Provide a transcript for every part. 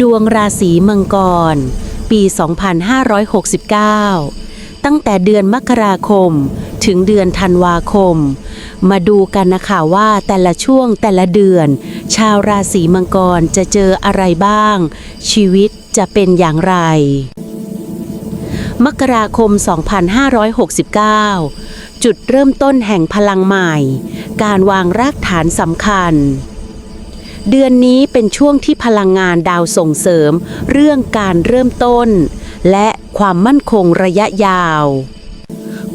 ดวงราศีมังกร ปี 2569 ตั้งแต่เดือนมกราคม ถึงเดือนธันวาคม มาดูกันนะคะว่าแต่ละช่วงแต่ละเดือน ชาวราศีมังกรจะเจออะไรบ้าง ชีวิตจะเป็นอย่างไร มกราคม 2569 จุดเริ่มต้นแห่งพลังใหม่ การวางรากฐานสำคัญ เดือนนี้เป็นช่วงที่พลังงานดาวส่งเสริม เรื่องการเริ่มต้น และความมั่นคงระยะยาว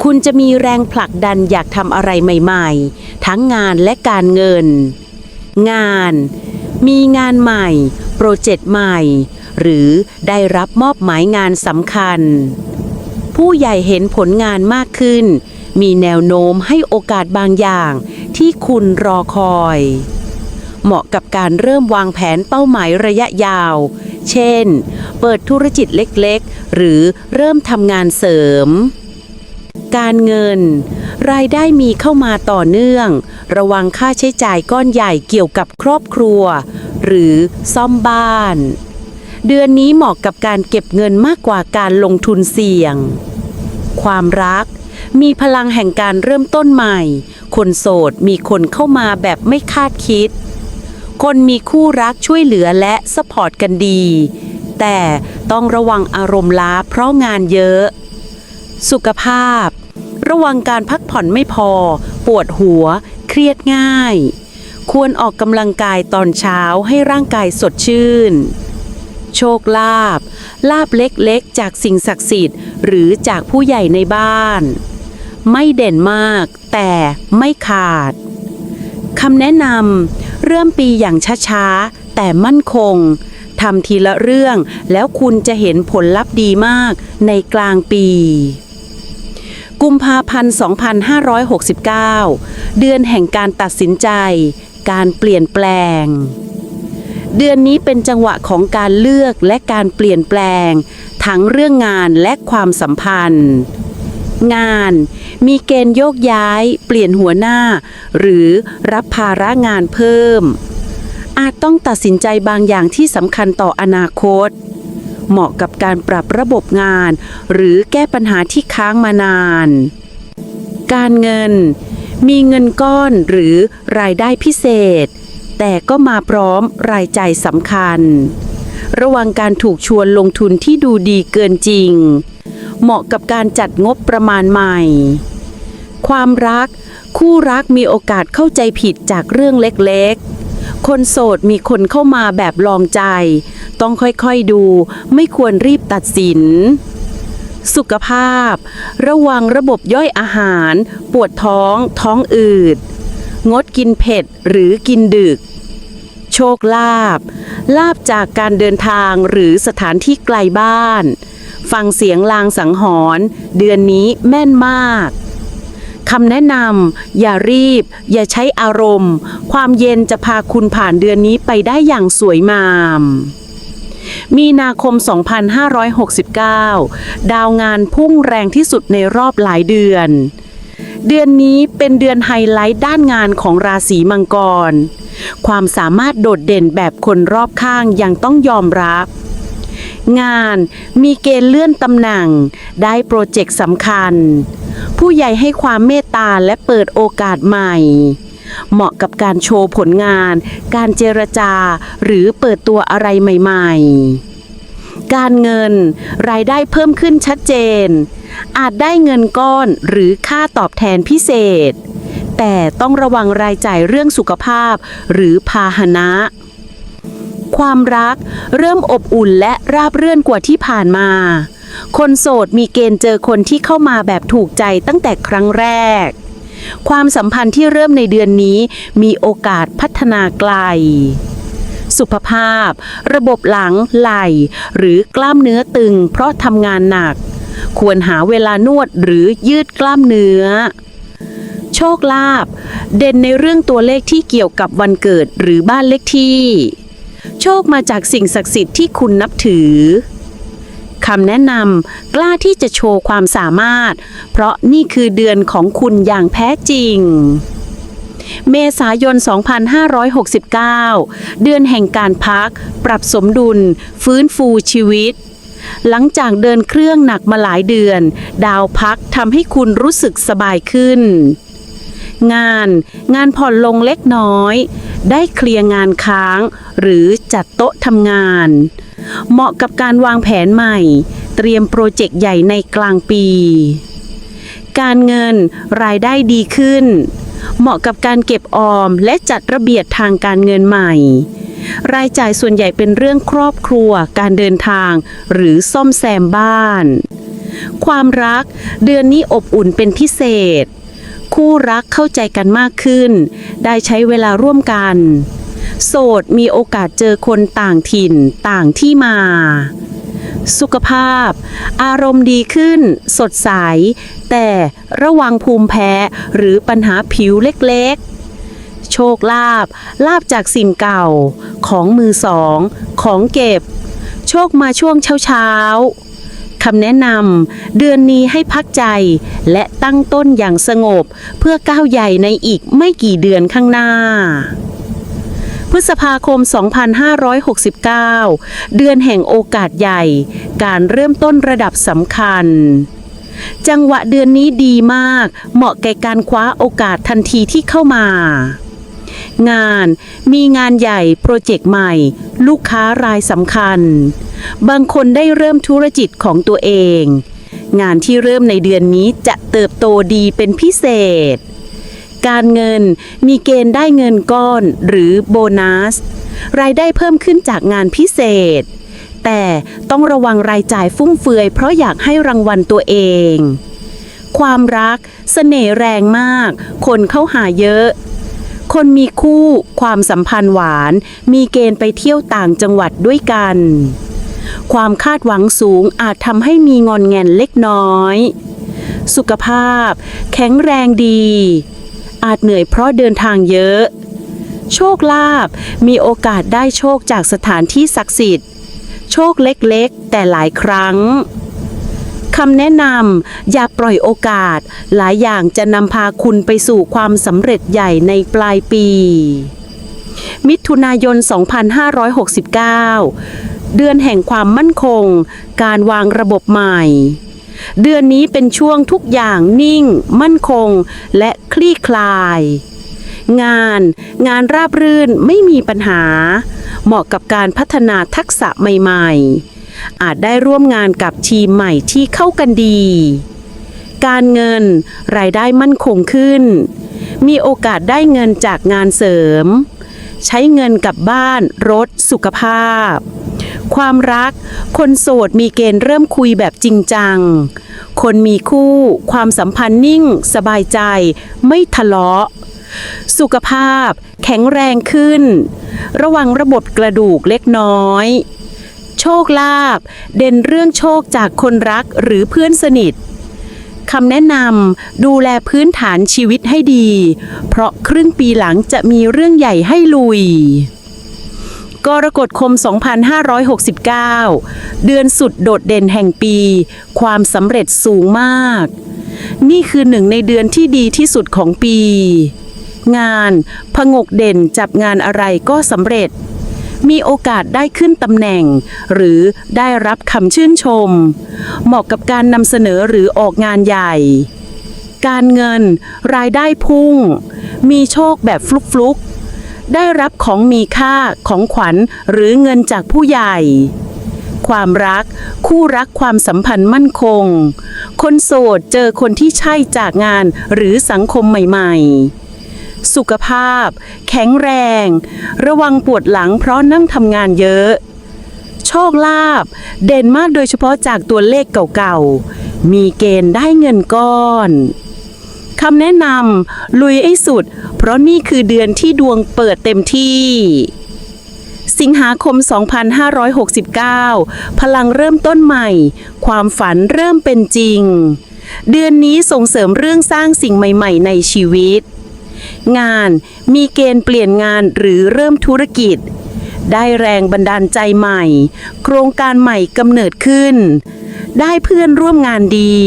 คุณจะมีแรงผลักดันอยากทำอะไรใหม่ ๆ ทั้งงานและการเงิน งาน มีงานใหม่ โปรเจกต์ใหม่ หรือได้รับมอบหมายงานสำคัญ ผู้ใหญ่เห็นผลงานมากขึ้น มีแนวโน้มให้โอกาสบางอย่างที่คุณรอคอย เหมาะกับการเริ่มวางแผนเป้าหมายระยะยาว เช่น เปิดธุรกิจเล็กๆ หรือเริ่มทำงานเสริม การเงิน รายได้มีเข้ามาต่อเนื่อง ระวังค่าใช้จ่ายก้อนใหญ่เกี่ยวกับครอบครัว หรือซ่อมบ้าน เดือนนี้เหมาะกับการเก็บเงินมากกว่าการลงทุนเสี่ยง ความรักมีพลังแห่งการเริ่มต้นใหม่ คนโสดมีคนเข้ามาแบบไม่คาดคิด คนมีคู่รักช่วยเหลือและสปอร์ตกันดี แต่ต้องระวังอารมณ์ล้าเพราะงานเยอะ สุขภาพ ระวังการพักผ่อนไม่พอ ปวดหัว เครียดง่าย ควรออกกำลังกายตอนเช้าให้ร่างกายสดชื่น โชคลาภลาบเล็กๆ จากสิ่งศักดิ์สิทธิ์ หรือจากผู้ใหญ่ในบ้าน ไม่เด่นมาก แต่ไม่ขาดคำแนะนำ เริ่มปีอย่างช้าๆ แต่มั่นคงทำทีละเรื่องแล้วคุณจะเห็นผลลัพธ์ดีมากในกลางปี กุมภาพันธ์ 2569 เดือนแห่งการตัดสินใจ การเปลี่ยนแปลง เดือนนี้เป็นจังหวะของการเลือกและการเปลี่ยนแปลง ทั้งเรื่องงานและความสัมพันธ์ งาน มีเกณฑ์โยกย้าย เปลี่ยนหัวหน้า หรือรับภาระงานเพิ่ม อาจต้องตัดสินใจบางอย่างที่สำคัญต่ออนาคต เหมาะกับการปรับระบบงาน หรือแก้ปัญหาที่ค้างมานาน การเงิน มีเงินก้อนหรือรายได้พิเศษ แต่ก็มาพร้อมรายจ่ายสำคัญระวังการถูกชวนลงทุนที่ดูดีเกินจริง เหมาะกับการจัดงบประมาณใหม่ ความรัก คู่รักมีโอกาสเข้าใจผิดจากเรื่องเล็กๆ คนโสดมีคนเข้ามาแบบลองใจ ต้องค่อยๆดู ไม่ควรรีบตัดสิน สุขภาพ ระวังระบบย่อยอาหาร ปวดท้อง ท้องอืด งดกินเผ็ดหรือกินดึกโชคลาภ ลาบจากการเดินทางหรือสถานที่ไกลบ้าน ฟังเสียงลางสังหรณ์เดือนนี้แม่นมากคำแนะนำอย่ารีบ อย่าใช้อารมณ์ ความเย็นจะพาคุณผ่านเดือนนี้ไปได้อย่างสวยงาม มีนาคม 2569 ดาวงานพุ่งแรงที่สุดในรอบหลายเดือน เดือนนี้เป็นเดือนไฮไลท์ด้านงานของราศีมังกร ความสามารถโดดเด่นแบบคนรอบข้างยังต้องยอมรับ งานมีเกณฑ์เลื่อนตำแหน่ง ได้โปรเจกต์สำคัญ ผู้ใหญ่ให้ความเมตตาและเปิดโอกาสใหม่ เหมาะกับการโชว์ผลงาน การเจรจา หรือเปิดตัวอะไรใหม่ ๆ การเงินรายได้เพิ่มขึ้นชัดเจน อาจได้เงินก้อนหรือค่าตอบแทนพิเศษ แต่ต้องระวังรายจ่ายเรื่องสุขภาพหรือพาหนะ ความรัก เริ่มอบอุ่นและราบเรื่อนกว่าที่ผ่านมา คนโสดมีเกณฑ์เจอคนที่เข้ามาแบบถูกใจตั้งแต่ครั้งแรก ความสัมพันธ์ที่เริ่มในเดือนนี้มีโอกาสพัฒนาไกล สุขภาพ ระบบหลัง ไหล่ หรือกล้ามเนื้อตึง เพราะทำงานหนัก ควรหาเวลานวดหรือยืดกล้ามเนื้อโชคลาภเด่นในเรื่องตัวเลขที่เกี่ยวกับวันเกิดหรือบ้านเลขที่ โชคมาจากสิ่งศักดิ์สิทธิ์ที่คุณนับถือคำแนะนำกล้าที่จะโชว์ความสามารถ เพราะนี่คือเดือนของคุณอย่างแท้จริง เมษายน 2569 เดือนแห่งการพัก ปรับสมดุล ฟื้นฟูชีวิต หลังจากเดินเครื่องหนักมาหลายเดือน ดาวพักทำให้คุณรู้สึกสบายขึ้น งาน งานผ่อนลงเล็กน้อย ได้เคลียร์งานค้าง หรือจัดโต๊ะทำงาน เหมาะกับการวางแผนใหม่ เตรียมโปรเจกต์ใหญ่ในกลางปี การเงินรายได้ดีขึ้น เหมาะกับการเก็บออมและจัดระเบียบทางการเงินใหม่ รายจ่ายส่วนใหญ่เป็นเรื่องครอบครัว การเดินทาง หรือซ่อมแซมบ้าน ความรักเดือนนี้อบอุ่นเป็นพิเศษ คู่รักเข้าใจกันมากขึ้น ได้ใช้เวลาร่วมกัน โสดมีโอกาสเจอคนต่างถิ่นต่างที่มา สุขภาพ อารมณ์ดีขึ้น สดใส แต่ระวังภูมิแพ้หรือปัญหาผิวเล็กๆ โชคลาภลาบจากสิ่งเก่า ของมือสอง ของเก็บ โชคมาช่วงเช้าๆ คำแนะนำเดือนนี้ให้พักใจ และตั้งต้นอย่างสงบ เพื่อก้าวใหญ่ในอีกไม่กี่เดือนข้างหน้าพฤษภาคม 2569 เดือนแห่งโอกาสใหญ่ การเริ่มต้นระดับสำคัญ จังหวะเดือนนี้ดีมาก เหมาะแก่การคว้าโอกาสทันทีที่เข้ามา งานมีงานใหญ่โปรเจกต์ใหม่ ลูกค้ารายสำคัญ บางคนได้เริ่มธุรกิจของตัวเอง งานที่เริ่มในเดือนนี้จะเติบโตดีเป็นพิเศษ การเงินมีเกณฑ์ได้เงินก้อนหรือโบนัส รายได้เพิ่มขึ้นจากงานพิเศษ แต่ต้องระวังรายจ่ายฟุ่มเฟือยเพราะอยากให้รางวัลตัวเองความรักเสน่ห์แรงมาก คนเข้าหาเยอะ คนมีคู่ ความสัมพันธ์หวาน มีเกณฑ์ไปเที่ยวต่างจังหวัดด้วยกัน ความคาดหวังสูงอาจทำให้มีงอนแงนเล็กน้อย สุขภาพ แข็งแรงดี อาจเหนื่อยเพราะเดินทางเยอะ โชคลาภมีโอกาสได้โชคจากสถานที่ศักดิ์สิทธิ์ โชคเล็กๆ แต่หลายครั้งคำแนะนำอย่าปล่อยโอกาส หลายอย่างจะนำพาคุณไปสู่ความสำเร็จใหญ่ในปลายปี มิถุนายน 2569 เดือนแห่งความมั่นคง การวางระบบใหม่ เดือนนี้เป็นช่วงทุกอย่างนิ่ง มั่นคง และคลี่คลาย งานงานราบรื่นไม่มีปัญหา เหมาะกับการพัฒนาทักษะใหม่ ๆ อาจได้ร่วมงานกับทีมใหม่ที่เข้ากันดี การเงินรายได้มั่นคงขึ้น มีโอกาสได้เงินจากงานเสริม ใช้เงินกับบ้านรถสุขภาพ ความรัก คนโสดมีเกณฑ์เริ่มคุยแบบจริงจัง คนมีคู่ ความสัมพันธ์นิ่ง สบายใจ ไม่ทะเลาะ สุขภาพ แข็งแรงขึ้น ระวังระบบกระดูกเล็กน้อย โชคลาภเด่นเรื่องโชคจากคนรักหรือเพื่อนสนิทคำแนะนำดูแลพื้นฐานชีวิตให้ดี เพราะครึ่งปีหลังจะมีเรื่องใหญ่ให้ลุย กรกฎคม 2569 เดือนสุดโดดเด่นแห่งปี ความสำเร็จสูงมาก นี่คือหนึ่งในเดือนที่ดีที่สุดของปี งานผงกเด่นจับงานอะไรก็สำเร็จ มีโอกาสได้ขึ้นตำแหน่ง หรือได้รับคำชื่นชม เหมาะกับการนำเสนอหรือออกงานใหญ่การเงิน รายได้พุ่ง มีโชคแบบฟลุกๆ ได้รับของมีค่าของขวัญหรือเงินจากผู้ใหญ่ ความรัก คู่รักความสัมพันธ์มั่นคง คนโสดเจอคนที่ใช่จากงานหรือสังคมใหม่ๆ สุขภาพ แข็งแรง ระวังปวดหลังเพราะนั่งทำงานเยอะ โชคลาภเด่นมากโดยเฉพาะจากตัวเลขเก่าๆ มีเกณฑ์ได้เงินก้อน คำแนะนำลุยให้สุด เพราะนี่คือเดือนที่ดวงเปิดเต็มที่ สิงหาคม 2569 พลังเริ่มต้นใหม่ ความฝันเริ่มเป็นจริง เดือนนี้ส่งเสริมเรื่องสร้างสิ่งใหม่ ๆ ในชีวิต งานมีเกณฑ์เปลี่ยนงานหรือเริ่มธุรกิจ ได้แรงบันดาลใจใหม่ โครงการใหม่กำเนิดขึ้น ได้เพื่อนร่วมงานดี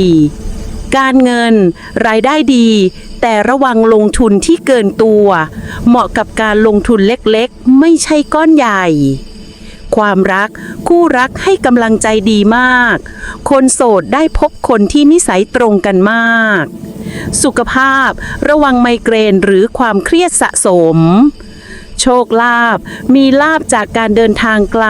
การเงิน รายได้ดี แต่ระวังลงทุนที่เกินตัว เหมาะกับการลงทุนเล็กๆ ไม่ใช่ก้อนใหญ่ ความรักคู่รักให้กำลังใจดีมาก คนโสดได้พบคนที่นิสัยตรงกันมาก สุขภาพระวังไมเกรนหรือความเครียดสะสม โชคลาภมีลาบจากการเดินทางไกล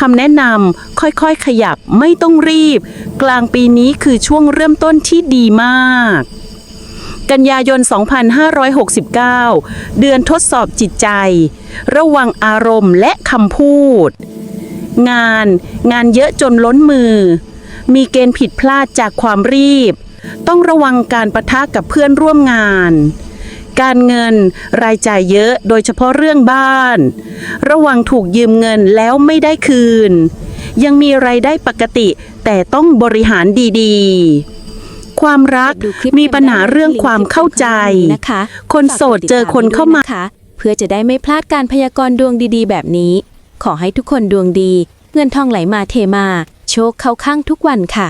คำแนะนำค่อยๆ ขยับไม่ต้องรีบ กลางปีนี้คือช่วงเริ่มต้นที่ดีมาก กันยายน 2569 เดือนทดสอบจิตใจ ระวังอารมณ์และคำพูด งาน งานเยอะจนล้นมือ มีเกณฑ์ผิดพลาดจากความรีบ ต้องระวังการประทะกับเพื่อนร่วมงาน การเงินรายจ่ายเยอะโดยเฉพาะเรื่องบ้าน ระวังถูกยืมเงินแล้วไม่ได้คืน ยังมีรายได้ปกติแต่ต้องบริหารดีๆความรักดูคลิปมีปัญหาเรื่องความเข้าใจนะคะ คนโสดเจอคนเข้ามาฝกกดติดตด้วยนะคะเพื่อจะได้ไม่พลาดการพยากรณ์ดวงดีๆ แบบนี้ ขอให้ทุกคนดวงดี เงินทองไหลมาเทมา โชคเข้าข้างทุกวันค่ะ